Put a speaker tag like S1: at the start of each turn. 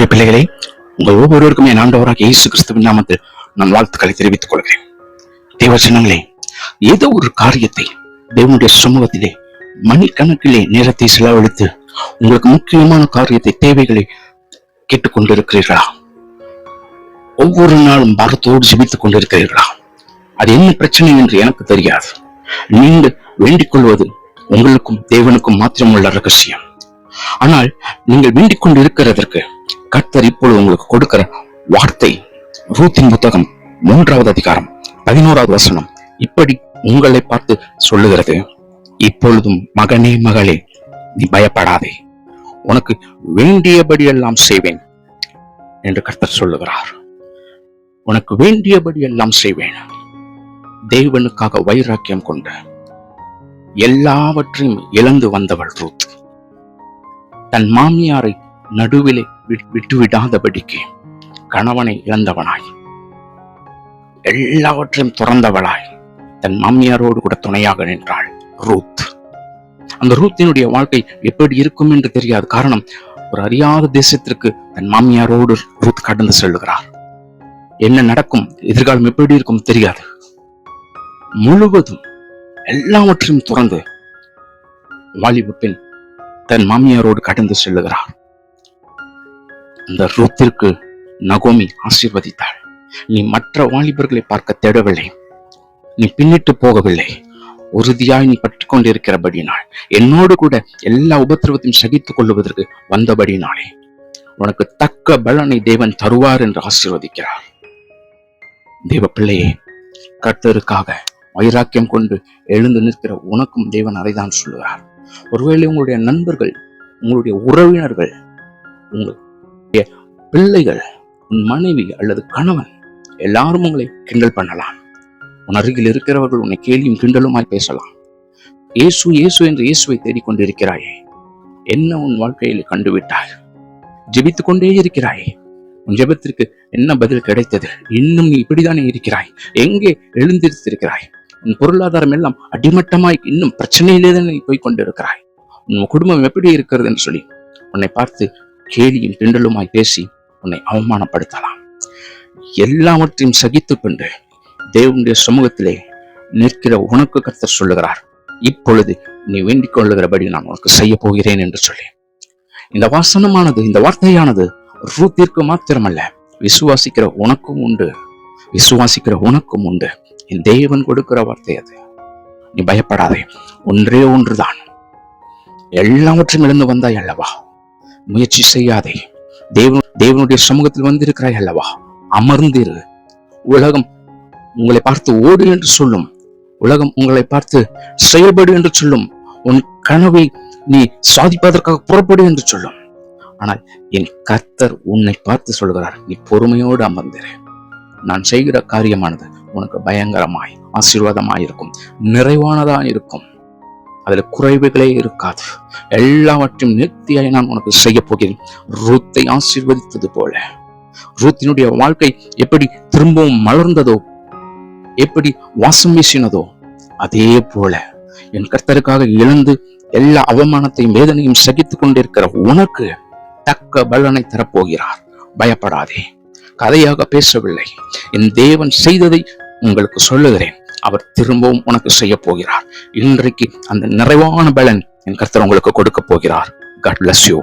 S1: கர்த்தருடைய பிள்ளைகளே உங்கள் ஒவ்வொருவருக்கும் என் ஆண்டவராக இயேசு கிறிஸ்துவின் நாமத்தில் நான் வாழ்த்துக்களை தெரிவித்துக் கொள்கிறேன். தேவச்சனங்களே ஏதோ ஒரு காரியத்தை தேவனுடைய சமூகத்திலே மணிக்கணக்கிலே நேரத்தை செலவழித்து உங்களுக்கு முக்கியமான காரியத்தை தேவைகளை கேட்டுக்கொண்டிருக்கிறீர்களா ஒவ்வொரு நாளும் பாரத்தோடு ஜிபித்துக் கொண்டிருக்கிறீர்களா? அது என்ன பிரச்சனை என்று எனக்கு தெரியாது. நீங்கள் வேண்டிக் கொள்வது உங்களுக்கும் தேவனுக்கும் மாத்திரமுள்ள ரகசியம். ஆனால் நீங்கள் வேண்டிக் கொண்டு இருக்கிறதற்கு கர்த்தர் இப்பொழுது உங்களுக்கு கொடுக்கிற வார்த்தை ரூத்தின் புத்தகம் மூன்றாவது அதிகாரம் பதினோராவது வசனம். இப்படி உங்களை பார்த்து சொல்லுகிறது. இப்பொழுதும் மகனே மகளே நீ பயப்படாதே. உனக்கு வேண்டியபடி எல்லாம் செய்வேன் என்று கர்த்தர் சொல்லுகிறார். உனக்கு வேண்டியபடி எல்லாம் செய்வேன். தேவனுக்காக வைராக்கியம் கொண்ட எல்லாவற்றையும் இழந்து வந்தவள் ரூத். தன் மாமியாரை நடுவிலே விட்டுவிடாதபடிக்கு கணவனை இழந்தவனாய். எல்லாவற்றையும் துறந்தவளாய். தன் மாமியாரோடு கூட துணையாக நின்றாள் ரூத். அந்த ரூத்தினுடைய வாழ்க்கை எப்படி இருக்கும் என்று தெரியாது. காரணம் ஒரு அறியாத தேசத்திற்கு தன் மாமியாரோடு ரூத் கடந்து செல்லுகிறார். என்ன நடக்கும் எதிர்காலம் எப்படி இருக்கும் தெரியாது. முழுவதும் எல்லாவற்றையும் துறந்து வாலிப பெண் தன் மாமியாரோடு கடந்து செல்லுகிறார். அந்த ரூத்திற்கு நகோமி ஆசீர்வதித்தாள். நீ மற்ற வாலிபர்களை பார்க்க தேடவில்லை. நீ பின்னிட்டு போகவில்லை. உறுதியாய் நீ பற்றி கொண்டிருக்கிறபடினாள் என்னோடு கூட எல்லா உபத்திரவத்தையும் சகித்துக் கொள்ளுவதற்கு வந்தபடினாலே உனக்கு தக்க பலனை தேவன் தருவார் என்று ஆசீர்வதிக்கிறார். தேவ பிள்ளையே கர்த்தருக்காக வைராக்கியம் கொண்டு எழுந்து நிற்கிற உனக்கும் தேவன் அதைதான் சொல்லுகிறார். ஒருவேளை உங்களுடைய நண்பர்கள் உங்களுடைய உறவினர்கள் உங்கள் பிள்ளைகள் உன் மனைவி அல்லது கணவன் எல்லாரும் உங்களை கிண்டல் பண்ணலாம். உன் அருகில் இருக்கிறவர்கள் உன்னை கேலியும் கிண்டலுமாய் பேசலாம். இயேசு இயேசு என்று இயேசுவை தேடிக்கொண்டிருக்கிறாயே என்ன உன் வாழ்க்கையில் கண்டுவிட்டாய்? ஜெபித்து கொண்டே இருக்கிறாயே உன் ஜெபத்திற்கு என்ன பதில் கிடைத்தது? இன்னும் நீ இப்படித்தானே இருக்கிறாய்? எங்கே எழுந்திருத்திருக்கிறாய்? உன் பொருளாதாரம் எல்லாம் அடிமட்டமாய் இன்னும் பிரச்சனையிலே தான் நீ போய் கொண்டிருக்கிறாய் உன் குடும்பம் எப்படி இருக்கிறது என்று சொல்லி உன்னை பார்த்து கேலியும் கிண்டலுமாய் பேசி உன்னை அவமானப்படுத்தலாம். எல்லாவற்றையும் சகித்துக் கொண்டு தேவனுடைய சமூகத்திலே நிற்கிற உனக்கு கர்த்தர் சொல்லுகிறார். இப்பொழுது நீ வேண்டிக் கொள்ளுகிறபடி நான் உனக்கு செய்ய போகிறேன் என்று சொல்லி. இந்த வாசனமானது இந்த வார்த்தையானது ரூத்திற்கு மாத்திரமல்ல விசுவாசிக்கிற உனக்கும் உண்டு விசுவாசிக்கிற உனக்கும் உண்டு. என் தேவன் கொடுக்கிற வார்த்தை அது. நீ பயப்படாதே ஒன்றே ஒன்றுதான். எல்லாவற்றையும் இழந்து வந்தாய் அல்லவா? முயற்சி செய்யாதே. தேவன் தேவனுடைய சமூகத்தில் வந்திருக்கிறாய் அல்லவா? அமர்ந்திரு. உலகம் உங்களை பார்த்து ஓடு என்று சொல்லும். உலகம் உங்களை பார்த்து செயல்படு என்று சொல்லும். உன் கனவை நீ சாதிப்பதற்காக புறப்படு என்று சொல்லும். ஆனால் என் கர்த்தர் உன்னை பார்த்து சொல்கிறார் நீ பொறுமையோடு அமர்ந்திரு. நான் செய்கிற காரியமானது உனக்கு பயங்கரமாய் ஆசீர்வாதமாய் இருக்கும் நிறைவானதா இருக்கும். அதில் குறைவுகளே இருக்காது. எல்லாவற்றையும் நிறுத்தியாய் நான் உனக்கு செய்ய போகிறேன். ரூத்தை ஆசீர்வதித்தது போல. ரூத்தினுடைய வாழ்க்கை எப்படி திரும்பவும் மலர்ந்ததோ எப்படி வாசம் வீசினதோ அதே போல என் கர்த்தருக்காக இழந்து எல்லா அவமானத்தையும் வேதனையும் சகித்துக் கொண்டிருக்கிற உனக்கு தக்க பலனை தரப்போகிறார். பயப்படாதே. கதையாக பேசவில்லை. என் தேவன் செய்ததை உங்களுக்கு சொல்லுகிறேன். அவர் திரும்பவும் உனக்கு செய்ய போகிறார் இன்றைக்கு அந்த நிறைவான பலன் என் கர்த்தர் உங்களுக்கு கொடுக்க போகிறார். God bless you